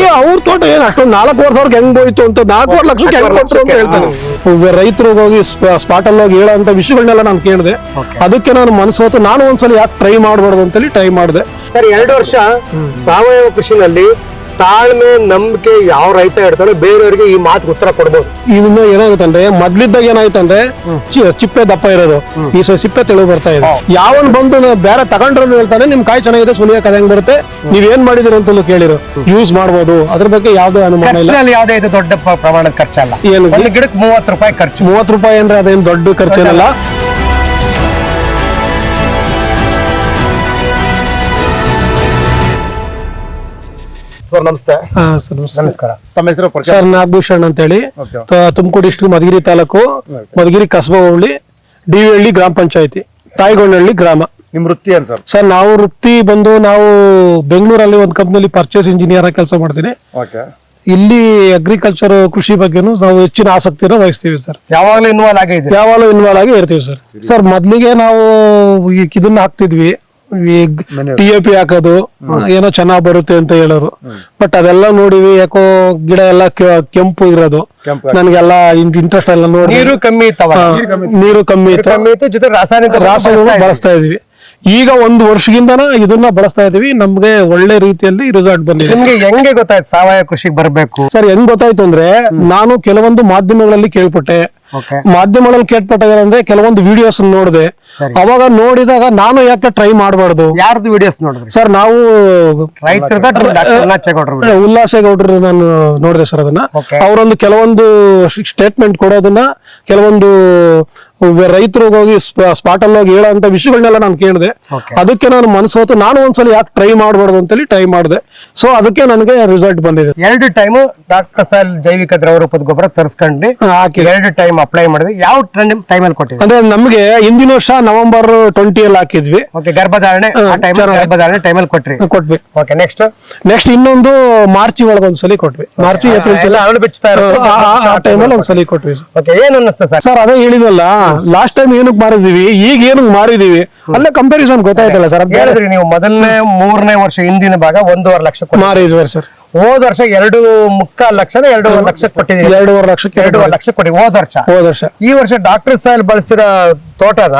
ಈ ಅವ್ರ ತೋಟ ಏನ್ ಅಷ್ಟೊಂದು ನಾಲ್ಕೂವರೆ ಸಾವಿರಕ್ಕೆ ಹೆಂಗ್ ಹೋಯ್ತು ಅಂತ ನಾಲ್ಕೂವರೆ ಲಕ್ಷ ಹೆಂಗ್ ಕೊಟ್ರು ಅಂತ ಹೇಳ್ತಾನೆ ರೈತರು ಹೋಗಿ ಸ್ಪಾಟ್ ಅಲ್ಲಿ ಹೋಗಿ ಹೇಳೋಂತ ವಿಷಯಗಳನ್ನೆಲ್ಲ ನಾನು ಕೇಳಿದೆ. ಅದಕ್ಕೆ ನಾನು ಮನಸ್ಸು ಹೊತ್ತು ನಾನು ಒಂದ್ಸಲ ಯಾಕೆ ಟ್ರೈ ಮಾಡಬಾರ್ದು ಅಂತೇಳಿ ಟ್ರೈ ಮಾಡಿದೆ. ಸರ್ ಎರಡು ವರ್ಷ ಸಾವಯವ ಕೃಷಿನಲ್ಲಿ ತಾಳ್ಮೆ ನಂಬಿಕೆ ಯಾವ ರೈತ ಇಡ್ತಾರೋ ಬೇರೆಯವರಿಗೆ ಈ ಮಾತು ಉತ್ತರ ಕೊಡ್ಬೋದು. ಇವನ್ನ ಏನಾಗುತ್ತಂದ್ರೆ ಮೊದ್ಲಿದ್ದಾಗ ಏನಾಯ್ತಂದ್ರೆ ಚಿ- ಚಿಪ್ಪೆ ದಪ್ಪ ಇರೋದು. ಈ ಸ- ಸಿಪ್ಪೆ ತೆಳು ಬರ್ತಾ ಇದೆ. ಯಾವನ್ ಬಂದು ನ- ಬೇರೆ ತಗೊಂಡ್ರು ಹೇಳ್ತಾನೆ ನಿಮ್ ಕಾಯಿ ಚೆನ್ನಾಗಿದೆ ಸುನಿಯ ಕದ ಹೆಂಗ್ ಬರುತ್ತೆ? ನೀವ್ ಏನ್ ಮಾಡಿದಿರಿ ಅಂತಲೂ ಕೇಳಿರು. ಯೂಸ್ ಮಾಡ್ಬೋದು. ಅದ್ರ ಬಗ್ಗೆ ಯಾವ್ದೇ ಅನುಮಾನ ಇಲ್ಲ. ಖರ್ಚಿನಲ್ಲಿ ಯಾವುದೇ ಇದು ದೊಡ್ಡ ಪ್ರಮಾಣದ ಖರ್ಚಲ್ಲ. ಏನು? ಒಂದು ಗಿಡಕ್ಕೆ ಮೂವತ್ತು ರೂಪಾಯಿ ಖರ್ಚು. ಮೂವತ್ ರೂಪಾಯಿ ಅಂದ್ರೆ ಅದೇನ್ ದೊಡ್ಡ ಖರ್ಚೇನಲ್ಲ. ಸರ್ ನಮಸ್ತೆ. ಹಾ, ಸರ್, ನಮಸ್ತೆ. ನಮಸ್ಕಾರ. ತಮ್ಮ ಹೆಸರು ಪರಿಚಯ ಸರ್ ನಾಗಭೂಷಣ್ ಅಂತ ಹೇಳಿ ತ- ತುಮಕೂರು ಡಿಸ್ಟ್ರಿಕ್ಟ್ ಮಧುಗಿರಿ ತಾಲೂಕು ಮಧುಗಿರಿ ಕಸಬಾ ಹೋಬಳಿ ಹಳ್ಳಿ ಗ್ರಾಮ ಪಂಚಾಯತಿ ತಾಯಿಗೊಂಡಹಳ್ಳಿ ಗ್ರಾಮ. ನಿಮ್ ವೃತ್ತಿ ಏನ್ ಸರ್? ಸರ್ ನಾವು ವೃತ್ತಿ ಬಂದು ನಾವು ಬೆಂಗಳೂರಲ್ಲಿ ಒಂದು ಕಂಪ್ನಿಯಲ್ಲಿ ಪರ್ಚೇಸ್ ಇಂಜಿನಿಯರ್ ಆಗಿ ಕೆಲಸ ಮಾಡ್ತೀನಿ. ಓಕೆ. ಇಲ್ಲಿ ಅಗ್ರಿಕಲ್ಚರ್ ಕೃಷಿ ಬಗ್ಗೆನೂ ನಾವು ಹೆಚ್ಚಿನ ಆಸಕ್ತಿಯನ್ನು ವಹಿಸ್ತೀವಿ ಸರ್. ಯಾವಾಗಲೂ ಇನ್ವಾಲ್ವ್ ಆಗಿ ಯಾವಾಗಲೂ ಇನ್ವಾಲ್ವ್ ಆಗಿ ಇರ್ತೀವಿ ಸರ್. ಸರ್ ಮೊದಲಿಗೆ ನಾವು ಈ ಇದನ್ನ ಹಾಕ್ತಿದ್ವಿ. ಟಿ ಎ ಪಿ ಹಾಕೋದು ಏನೋ ಚೆನ್ನಾಗ್ ಬರುತ್ತೆ ಅಂತ ಹೇಳೋರು. ಬಟ್ ಅದೆಲ್ಲ ನೋಡಿವಿ ಯಾಕೋ ಗಿಡ ಎಲ್ಲ ಕೆಂಪು ಇರೋದು. ನನ್ಗೆಲ್ಲ ಇಂಟ್ರೆಸ್ಟ್ ಎಲ್ಲ ನೋಡಿ. ನೀರು ಕಮ್ಮಿ ನೀರು ಕಮ್ಮಿ ಇತ್ತು. ಜೊತೆ ರಾಸಾಯನಿಕ ರಾಸಾಯನಿಕ ಬಳಸ್ತಾ ಇದೀವಿ. ಈಗ ಒಂದು ವರ್ಷದಿಂದ ಇದನ್ನ ಬಳಸ್ತಾ ಇದೀವಿ. ನಮ್ಗೆ ಒಳ್ಳೆ ರೀತಿಯಲ್ಲಿ ರಿಸಲ್ಟ್ ಬಂದಿದೆ. ನಿಮ್ಗೆ ಹೆಂಗೆ ಗೊತ್ತಾಯ್ತು ಸಾವಯವ ಕೃಷಿಗೆ ಬರಬೇಕು? ಸರ್ ಹೆಂಗ್ ಗೊತ್ತಾಯ್ತು ಅಂದ್ರೆ ನಾನು ಕೆಲವೊಂದು ಮಾಧ್ಯಮಗಳಲ್ಲಿ ಕೇಳ್ಪಟ್ಟೆ. ಮಾಧ್ಯಮಗಳಲ್ಲಿ ಕೇಳ್ಪಟ್ಟಾಗ ಅಂದ್ರೆ ಕೆಲವೊಂದು ವಿಡಿಯೋಸ್ ನೋಡಿದೆ. ಅವಾಗ ನೋಡಿದಾಗ ನಾನು ಯಾಕೆ ಟ್ರೈ ಮಾಡಬಾರ್ದು? ಯಾರ್ದು ವಿಡಿಯೋಸ್ ನೋಡಿದ್ರಿ? ಸರ್ ನಾವು ಉಲ್ಲಾಸ ಡಾಕ್ಟರ್ ನಾಚೇಗೌಡ್ರು ಉಲ್ಲಾಸೇಗೌಡರು ನಾನು ನೋಡಿದೆ ಸರ್ ಅದನ್ನ. ಅವರೊಂದು ಕೆಲವೊಂದು ಸ್ಟೇಟ್ಮೆಂಟ್ ಕೊಡೋದನ್ನ ಕೆಲವೊಂದು ರೈತರು ಹೋಗಿ ಸ್ಪಾಟ್ ಅಲ್ಲಿ ಹೋಗಿ ಹೇಳೋಂತ ವಿಷಯಗಳನ್ನೆಲ್ಲ ನಾನು ಕೇಳಿದೆ. ಅದಕ್ಕೆ ನಾನು ಮನಸ್ಸು ಹೊತ್ತು ನಾನು ಒಂದ್ಸಲ ಯಾಕೆ ಟ್ರೈ ಮಾಡಬಾರ್ದು ಅಂತೇಳಿ ಟ್ರೈ ಮಾಡಿದೆ. ಸೊ ಅದಕ್ಕೆ ನನಗೆ ರಿಸಲ್ಟ್ ಬಂದಿದೆ. ಎರಡು ಟೈಮ್ ಡಾಕ್ಟರ್ ಸಾಲ್ ಜೈವಿಕ ದ್ರವರೂಪದ ಗೊಬ್ಬರ ತರಿಸ್ಕೊಂಡು ಹಾಕಿ. ಎರಡು ಟೈಮ್ ಅಪ್ಲೈ ಮಾಡಿದ್ವಿ ಯಾವ ಟೈಮಲ್ಲಿ ಕೊಟ್ಟಿದ್ವಿ ಅಂದ್ರೆ ನಮಗೆ ಹಿಂದಿನ ವರ್ಷ ನವೆಂಬರ್ ಟ್ವೆಂಟಿ ಅಲ್ಲಿ ಹಾಕಿದ್ವಿ. ಓಕೆ ಗರ್ಭಧಾರಣೆ ಆ ಟೈಮ್ ಅಲ್ಲಿ ಗರ್ಭಧಾರಣೆ ಟೈಮಲ್ಲಿ ಕೊಟ್ರಿ. ಕೊಟ್ವಿ. ಓಕೆ ನೆಕ್ಸ್ಟ್ ನೆಕ್ಸ್ಟ್ ಇನ್ನೊಂದು ಮಾರ್ಚ್ ಒಳಗೆ ಒಂದ್ಸಲಿ ಕೊಟ್ವಿ. ಮಾರ್ಚ್ ಏಪ್ರಿಲ್ ಬಿಚ್ತಾ ಇರುತ್ತೆ. ಆ ಟೈಮಲ್ಲಿ ಒಂದ್ಸಲಿ ಕೊಟ್ವಿ. ಓಕೆ ಏನ್ ಅನ್ನಿಸ್ತಾ ಸರ್? ಸರ್ ಅದೇ ಹೇಳಿದ್ವಲ್ಲ ಲಾಸ್ಟ್ ಟೈಮ್ ಏನಕ್ಕೆ ಮಾರಿದೀವಿ? ಈಗ ಏನಕ್ಕೆ ಮಾರಿದೀವಿ? ಅಲ್ಲೇ ಕಂಪ್ಯಾರಿಸನ್ ಗೊತ್ತಾಯ್ತಲ್ಲ ಸರ್ ಹೇಳಿದ್ರಿ ನೀವು ಮೊದಲನೇ ಮೂರನೇ ವರ್ಷ ಹಿಂದಿನ ಭಾಗ ಒಂದೂವರೆ ಲಕ್ಷ ಮಾರಿದ್ವಿ ಸರ್. ಹೋದ ವರ್ಷ ಎರಡು ಮುಕ್ಕಾಲ್ ಲಕ್ಷ ಎರಡೂವರೆ ಲಕ್ಷ ಕೊಟ್ಟಿದ್ದೀವಿ ಎರಡೂವರೆ ಲಕ್ಷಕ್ಕೆ ಎರಡೂವರೆ ಲಕ್ಷ. ಕೊಡಿ ಹೋದ ವರ್ಷ. ಹೋದ ವರ್ಷ. ಈ ವರ್ಷ ಡಾಕ್ಟರ್ ಸಾಯಿಲ್ ಬಳಸಿರೋ ತೋಟನ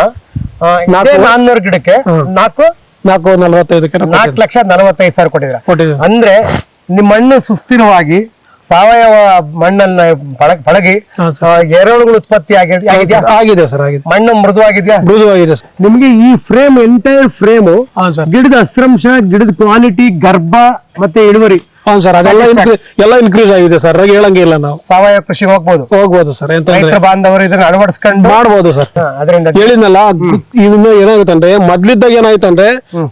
ನಾನ್ನೂರು ಗಿಡಕ್ಕೆ ನಾಲ್ಕು ನಾಲ್ಕು ನಲವತ್ತೈದಕ್ಕೆ ನಾಲ್ಕು ಲಕ್ಷ ನಲವತ್ತೈದು ಸಾವಿರ ಕೊಟ್ಟಿದ್ರ ಅಂದ್ರೆ ನಿಮ್ಮ ಮಣ್ಣು ಸುಸ್ಥಿರವಾಗಿ ಸಾವಯವ ಮಣ್ಣನ್ನ ಹಾ, ಆ, ಎರೆಹುಳುಗಳು ಉತ್ಪತ್ತಿ ಆಗಿದೆ. ಆಗಿದ್ಯಾ ಆಗಿದೆ? ಸರ್. ಆಗಿದೆ ಮಣ್ಣು ಮೃದುವಾಗಿದ್ಯಾ? ಮೃದುವಾಗಿದೆ ಸರ್. ನಿಮ್ಗೆ ಈ ಫ್ರೇಮ್ ಎಂಟೈರ್ ಫ್ರೇಮ್ ಹಾ ಗಿಡದ ಅಸ್ರಂಶ ಗಿಡದ ಕ್ವಾಲಿಟಿ ಗರ್ಭ ಮತ್ತೆ ಇಳುವರಿ. ಹಾ ಸರ್ ಅದೆಲ್ಲ incre- ಎಲ್ಲ ಇನ್ಕ್ರೀಸ್ ಆಗಿದೆ ಸರ್ ಹಾಗೆ ಹೇಳಂಗೆ ಇಲ್ಲ ನಾವು. ಸಾವಯವ ಕೃಷಿಗೆ ಹೋಗ್ಬೋದು. ಹೋಗ್ಬೋದು ಸರ್ ಎಂತಂದ್ರೆ ಬಾಂಧವರು ಇದನ್ನ ಅಳವಡಿಸ್ಕೊಂಡು ಮಾಡ್ಬೋದು ಸರ್. ಅದರಿಂದ ಹೇಳಿದ್ನಲ್ಲ ಇನ್ನು ಏನಾಗುತ್ತಂದ್ರೆ ಮೊದ್ಲಿದ್ದಾಗ ಏನಾಯ್ತಂದ್ರೆ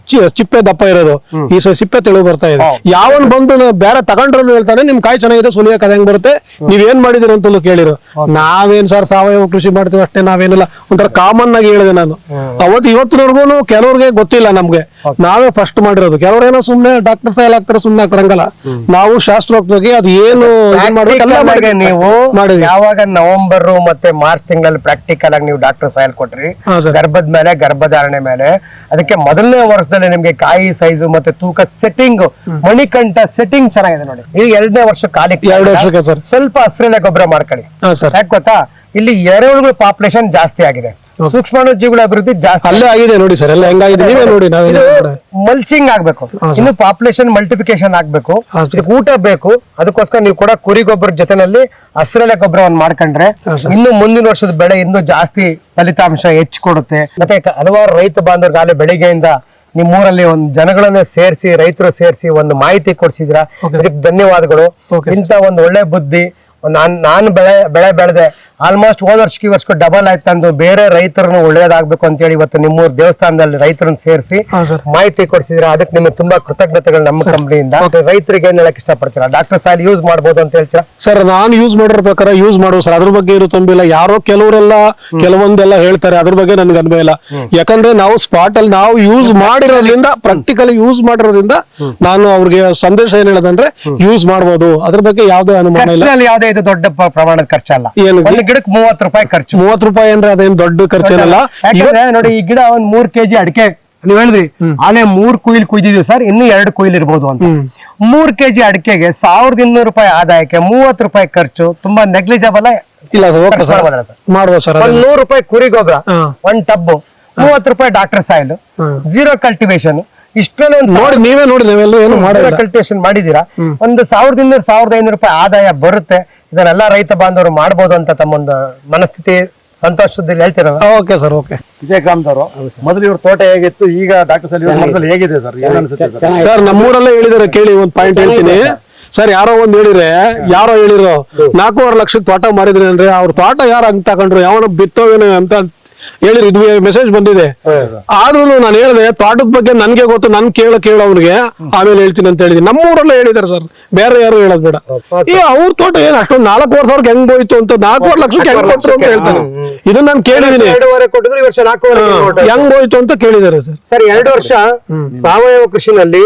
ಚಿ- ಚಿಪ್ಪೆ ದಪ್ಪ ಇರೋದು. ಈ ಸ- ಸಿಪ್ಪೆ ತೆಳು ಬರ್ತಾ ಇದೆ. ಯಾವನ್ ಬಂದು ನ- ಬೇರೆ ತಗೊಂಡ್ರು ಹೇಳ್ತಾನೆ ನಿಮ್ ಕಾಯಿ ಚೆನ್ನಾಗಿದೆ ಸುಲಿಯಕ್ ಕದ ಹೆಂಗ್ ಬರುತ್ತೆ? ನೀವೇನ್ ಏನ್ ಮಾಡಿದಿರಿ ಅಂತಲೂ ಕೇಳಿರು. ನಾವೇನ್ ಸರ್ ಸಾವಯವ ಕೃಷಿ ಮಾಡ್ತೀವಿ ಅಷ್ಟೇ ನಾವೇನಿಲ್ಲ. ಒಂಥರ ಕಾಮನ್ ಆಗಿ ಹೇಳಿದೆ ನಾನು. ಅವತ್ತು ಇವತ್ತಿನವರೆಗೂ ಕೆಲವ್ರಿಗೆ ಗೊತ್ತಿಲ್ಲ ನಮ್ಗೆ. ನಾವೇ ಫಸ್ಟ್ ಮಾಡಿರೋದು. ಕೆಲವ್ರೇನೋ ಸುಮ್ನೆ ಡಾಕ್ಟರ್ ಫೈಲ್ ಆಗ್ತಾರೆ ಸುಮ್ನೆ ಹಾಕ್ತಾರಂಗಲ್ಲ. ನಾವು ಶಾಸ್ತ್ರೋಕ್ತವಾಗಿ ಅದು ಏನು. ನೀವು ಯಾವಾಗ ನವೆಂಬರ್ ಮತ್ತೆ ಮಾರ್ಚ್ ತಿಂಗಳಲ್ಲಿ ಪ್ರಾಕ್ಟಿಕಲ್ ಆಗಿ ನೀವು ಡಾಕ್ಟರ್ ಸಾಯಲ್ ಕೊಟ್ರಿ ಗರ್ಭದ ಮೇಲೆ ಗರ್ಭಧಾರಣೆ ಮೇಲೆ ಅದಕ್ಕೆ ಮೊದಲನೇ ವರ್ಷದಲ್ಲಿ ನಿಮ್ಗೆ ಕಾಯಿ ಸೈಜು ಮತ್ತೆ ತೂಕ ಸೆಟ್ಟಿಂಗ್ ಮಣಿಕಂಠ ಸೆಟ್ಟಿಂಗ್ ಚೆನ್ನಾಗಿದೆ ನೋಡಿ. ಈ ಎರಡನೇ ವರ್ಷ ಕಾಲಿಗೆ ಎರಡು ವರ್ಷಕ್ಕೆ ಸ್ವಲ್ಪ ಹಸಿರೆಲೆ ಗೊಬ್ಬರ ಮಾಡ್ಕೊಳ್ಳಿ. ಯಾಕೆ ಗೊತ್ತಾ? ಇಲ್ಲಿ ಎರೆಹುಳುಗಳ ಪಾಪ್ಯುಲೇಷನ್ ಜಾಸ್ತಿ ಆಗಿದೆ. ಸೂಕ್ಷ್ಮಾಣು ಜೀವಿಗಳ ಅಭಿವೃದ್ಧಿ ಜಾಸ್ತಿ ಅಲ್ಲೇ ಆಗಿದೆ. ನೋಡಿ ಸರ್ ಎಲ್ಲ ಹೆಂಗಾಗಿದೆ. ನೀವೇ ನೋಡಿ ಮಲ್ಚಿಂಗ್ ಆಗ್ಬೇಕು. ಇನ್ನು ಪಾಪ್ಯುಲೇಷನ್ ಮಲ್ಟಿಫಿಕೇಶನ್ ಆಗ್ಬೇಕು. ಊಟ ಬೇಕು. ಅದಕ್ಕೋಸ್ಕರ ನೀವು ಕೂಡ ಕುರಿ ಗೊಬ್ಬರ ಜೊತೆನಲ್ಲಿ ಹಸಿರೆಲೆ ಗೊಬ್ಬರವನ್ನು ಮಾಡ್ಕೊಂಡ್ರೆ ಇನ್ನು ಮುಂದಿನ ವರ್ಷದ ಬೆಳೆ ಇನ್ನು ಜಾಸ್ತಿ ಫಲಿತಾಂಶ ಹೆಚ್ಚು ಕೊಡುತ್ತೆ. ಮತ್ತೆ ಹಲವಾರು ರೈತ ಬಾಂಧವರಿಗಾಗಲೇ ಬೆಳಿಗ್ಗೆಯಿಂದ ನಿಮ್ಮೂರಲ್ಲಿ ಒಂದು ಜನಗಳನ್ನ ಸೇರಿಸಿ ರೈತರು ಸೇರಿಸಿ ಒಂದು ಮಾಹಿತಿ ಕೊಡ್ಸಿದ್ರ ಧನ್ಯವಾದಗಳು. ಇಂತ ಒಂದು ಒಳ್ಳೆ ಬುದ್ಧಿ ನಾನ್ ನಾನು ಬೆಳೆ ಬೆಳೆ ಬೆಳೆದೆ ಆಲ್ಮೋಸ್ಟ್ ಹೋದ ವರ್ಷಕ್ಕೆ ಈ ವರ್ಷಕ್ಕೆ ಡಬಲ್ ಆಯ್ತಂದು ಬೇರೆ ರೈತರನ್ನು ಅಂತ ಅಂತೇಳಿ ಇವತ್ತು ನಿಮ್ಮೂರು ದೇವಸ್ಥಾನದಲ್ಲಿ ರೈತರನ್ನ ಸೇರಿಸಿ ಸರ್. ಮಾಹಿತಿ ಕೊಡಿಸಿದ್ರೆ ಅದಕ್ಕೆ ನಿಮಗೆ ತುಂಬಾ ಕೃತಜ್ಞತೆಗಳು ನಮ್ಮ ಕಂಪ್ನಿಯಿಂದ. ರೈತರಿಗೆ ಏನ್ ಹೇಳಕ್ ಇಷ್ಟಪಡ್ತೀರಾ? ಡಾಕ್ಟರ್ ಸಾಯಿಲ್ ಯೂಸ್ ಮಾಡಬಹುದು ಅಂತ ಹೇಳ್ತೀರಾ? ಸರ್ ನಾನು ಯೂಸ್ ಮಾಡಿರೋ ಪ್ರಕಾರ ಯೂಸ್ ಮಾಡುವ ಸರ್. ಅದ್ರ ಬಗ್ಗೆ ಏನು ತುಂಬಿಲ್ಲ ಯಾರೋ ಕೆಲವರೆಲ್ಲ ಕೆಲವೊಂದೆಲ್ಲ ಹೇಳ್ತಾರೆ. ಅದ್ರ ಬಗ್ಗೆ ನನ್ಗೆ ಅನುಭವ ಇಲ್ಲ. ಯಾಕಂದ್ರೆ ನಾವು ಸ್ಪಾಟ್ ಅಲ್ಲಿ ನಾವು ಯೂಸ್ ಮಾಡಿರೋದ್ರಿಂದ ಪ್ರಾಕ್ಟಿಕಲ್ ಯೂಸ್ ಮಾಡಿರೋದ್ರಿಂದ ನಾನು ಅವ್ರಿಗೆ ಸಂದೇಶ ಏನ್ ಹೇಳೋದಂದ್ರೆ ಯೂಸ್ ಮಾಡಬಹುದು ಅದ್ರ ಬಗ್ಗೆ ಯಾವ್ದೇ ಅನುಮಾನ ಇಲ್ಲ. ಯಾವ್ದೇ ಯಾವುದೇ ಇದು ದೊಡ್ಡ ಪ್ರಮಾಣದ ಖರ್ಚಲ್ಲ. ಏನು? ಗಿಡಕ್ಕೆ ಮೂವತ್ತು ರೂಪಾಯಿ ಖರ್ಚು. ಮೂವತ್ ರೂಪಾಯಿ ಅಂದ್ರೆ ಅದೇನ್ ದೊಡ್ಡ ಖರ್ಚೇನಲ್ಲ ಏನಲ್ಲ? ನೋಡಿ ಈ ಗಿಡ ಒಂದ್ ಮೂರ್ ಕೆಜಿ ಅಡಿಕೆ ನೀವ್ ಹೇಳಿದ್ರಿ ಆನೆ ಮೂರ್ ಕುಯಿಲ್ ಕುಯ್ದಿದ್ವಿ ಸರ್ ಇನ್ನು ಎರಡು ಕುಯಿಲ್ ಇರ್ಬೋದು ಅಂತ. ಮೂರ್ ಕೆಜಿ ಅಡಿಕೆಗೆ ಸಾವಿರದ ಇನ್ನೂರು ರೂಪಾಯಿ ಆದಾಯಕ್ಕೆ ಮೂವತ್ತು ರೂಪಾಯಿ ಖರ್ಚು ತುಂಬಾ ನೆಗ್ಲಿಜಬಲ್ ಇಲ್ಲ ಮಾಡ್ಬೋದಾ ಸರ್? ಒಂದ್ ನೂರು ರೂಪಾಯಿ ಕುರಿ ಗೊಬ್ಬರ. ಒಂದ್ ಟಬ್ ಮೂವತ್ತು ರೂಪಾಯಿ ಡಾಕ್ಟರ್ ಸಾಯಿಲ್ ಜೀರೋ ಕಲ್ಟಿವೇಶನ್ ಇಷ್ಟರಲ್ಲಿ ಒಂದು ನೋಡಿ ನೀವೇ ನೋಡಿ ನೀವೆಲ್ಲ ಏನು ಮಾಡಿಲ್ಲ. ಕಲ್ಟಿವೇಶನ್ ಮಾಡಿದೀರಾ ಒಂದು ಸಾವಿರದಿಂದ ಸಾವಿರದ ಐನೂರು ರೂಪಾಯಿ ಆದಾಯ ಬರುತ್ತೆ. ಇದನ್ನೆಲ್ಲ ರೈತ ಬಾಂಧವರು ಮಾಡ್ಬೋದು ಅಂತ ತಮ್ಮೊಂದು ಮನಸ್ಥಿತಿ ಸಂತೋಷದಲ್ಲಿ ಹೇಳ್ತೀರ ಓಕೆ ಸರ್ ಓಕೆ. ಗ್ರಾಮದವರು ಮೊದಲು ಇವ್ರ ತೋಟ ಹೇಗಿತ್ತು ಈಗ ಡಾಕ್ಟರ್ ಮರದಲ್ಲಿ ಹೇಗಿದೆ ಸರ್? ಏನ್ ಅನ್ಸುತ್ತೆ ಸರ್? ಸರ್ ನಮ್ಮೂರಲ್ಲೇ ಹೇಳಿದಾರೆ ಕೇಳಿ ಒಂದ್ ಪಾಯಿಂಟ್ ಹೇಳ್ತೀನಿ. ಸರ್. ಯಾರೋ ಒಂದ್ ಹೇಳಿದ್ರೆ ಯಾರೋ ಹೇಳಿರೋ ನಾಲ್ಕೂವರೆ ಲಕ್ಷದ ತೋಟ ಮಾರಿದ್ರೆ ಅಂದ್ರೆ ಅವ್ರ ತೋಟ ಯಾರು ಹಂಗ್ ತಗೊಂಡ್ರು ಯಾವನ ಬಿತ್ತೋವೇನೋ ಅಂತ ಹೇಳಿರಿ ಇದು ಮೆಸೇಜ್ ಬಂದಿದೆ. ಆದ್ರೂ ನಾನು ಹೇಳಿದೆ ತೋಟದ ಬಗ್ಗೆ ನನ್ಗೆ ಗೊತ್ತು ನನ್ ಕೇಳ ಕೇಳ ಅವ್ರಿಗೆ ಆಮೇಲೆ ಹೇಳ್ತೀನಿ ಅಂತ ಹೇಳಿದೀನಿ ನಮ್ಮೂರಲ್ಲೇ ಹೇಳಿದಾರೆ ಸರ್. ಬೇರೆ ಯಾರು ಹೇಳೋದ್ ಬೇಡ. ಈ ಅವ್ರ ತೋಟ ಏನ್ ಅಷ್ಟೊಂದು ನಾಲ್ಕೂವರೆ ಸಾವಿರಕ್ಕೆ ಹೆಂಗ್ ಹೋಯ್ತು ಅಂತ ನಾಲ್ಕೂವರೆ ಲಕ್ಷಕ್ಕೆ ಹೆಂಗ್ ಕೊಟ್ಟರು ಅಂತ ಹೇಳ್ತಾರೆ. ಇದನ್ನ ನಾನು ಕೇಳಿದೀನಿ ವರ್ಷ. ಹೆಂಗ್ ಹೋಯ್ತು ಅಂತ ಕೇಳಿದಾರೆ ಸರ್. ಸರ್ ಎರಡು ವರ್ಷ ಸಾವಯವ ಕೃಷಿನಲ್ಲಿ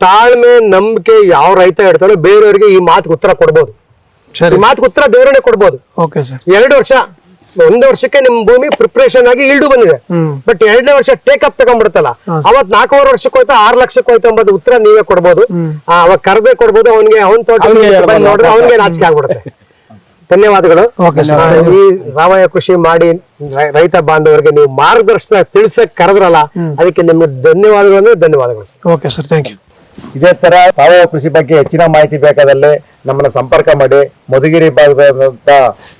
ತಾಳ್ಮೆ ನಂಬಿಕೆ ಯಾವ ರೈತ ಹೇಳ್ತಾರೋ ಬೇರೆಯವರಿಗೆ ಈ ಮಾತು ಉತ್ತರ ಕೊಡ್ಬೋದು. ಸರಿ. ಮಾತು ಉತ್ತರ ದೇವರನ್ನೇ ಕೊಡ್ಬೋದು. Okay sir. ಎರಡು ವರ್ಷ ಒಂದು ವರ್ಷಕ್ಕೆ ನಿಮ್ ಭೂಮಿ ಪ್ರಿಪರೇಷನ್ ಆಗಿ ಇಲ್ಡು ಬಂದಿದೆ. ಬಟ್ ಎರಡನೇ ವರ್ಷ ಟೇಕ್ ಅಪ್ ತಗೊಂಡ್ಬಿಡುತ್ತಲ್ಲ. ಅವತ್ ನಾಲ್ಕೂವರೆ ವರ್ಷಕ್ಕೆ ಹೋಯ್ತಾ ಆರ್ ಲಕ್ಷಕ್ಕೆ ಹೋಯ್ತಾ ಎಂಬುದು ಉತ್ತರ ನೀವೇ ಕೊಡ್ಬೋದು. ಅವಾಗ ಕರೆದೇ ಕೊಡ್ಬೋದು ಅವನಿಗೆ ಅವನ್ ತೋಟ ನೋಡಿದ್ರೆ ಅವನಿಗೆ ನಾಚಿಕೆ ಆಗ್ಬಿಡುತ್ತೆ. ಧನ್ಯವಾದಗಳು. ಈ ಸಾವಯವ ಕೃಷಿ ಮಾಡಿ ರೈತ ಬಾಂಧವರಿಗೆ ನೀವು ಮಾರ್ಗದರ್ಶನ ತಿಳಿಸಕ್ ಕರೆದ್ರಲ್ಲ ಅದಕ್ಕೆ ನಿಮ್ಗೆ ಧನ್ಯವಾದಗಳು ಅಂದ್ರೆ ಧನ್ಯವಾದಗಳು ಓಕೆ ಸರ್ ಥ್ಯಾಂಕ್ ಯು ಇದೇ ತರ ಸಾವಯವ ಕೃಷಿ ಬಗ್ಗೆ ಹೆಚ್ಚಿನ ಮಾಹಿತಿ ಬೇಕಾದಲ್ಲಿ ನಮ್ಮನ್ನ ಸಂಪರ್ಕ ಮಾಡಿ. ಮಧುಗಿರಿ ಭಾಗದ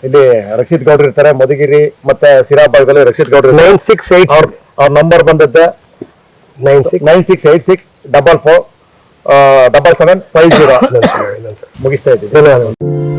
ಇಲ್ಲಿ ರಕ್ಷಿತ್ ಗೌಡ್ರು ಇರ್ತಾರೆ. ಮಧುಗಿರಿ ಮತ್ತೆ ಸಿರಾ ಭಾಗದಲ್ಲಿ ರಕ್ಷಿತ್ ಗೌಡ್ರು. ನೈನ್ ಸಿಕ್ಸ್ ಏಟ್ ಅವ್ರ ಅವ್ರ ನಂಬರ್ ಬಂದದ್ದು nine six nine six eight six double four double seven five zero. ಮುಗಿಸ್ತಾ ಇದ್ದೀವಿ ಧನ್ಯವಾದಗಳು.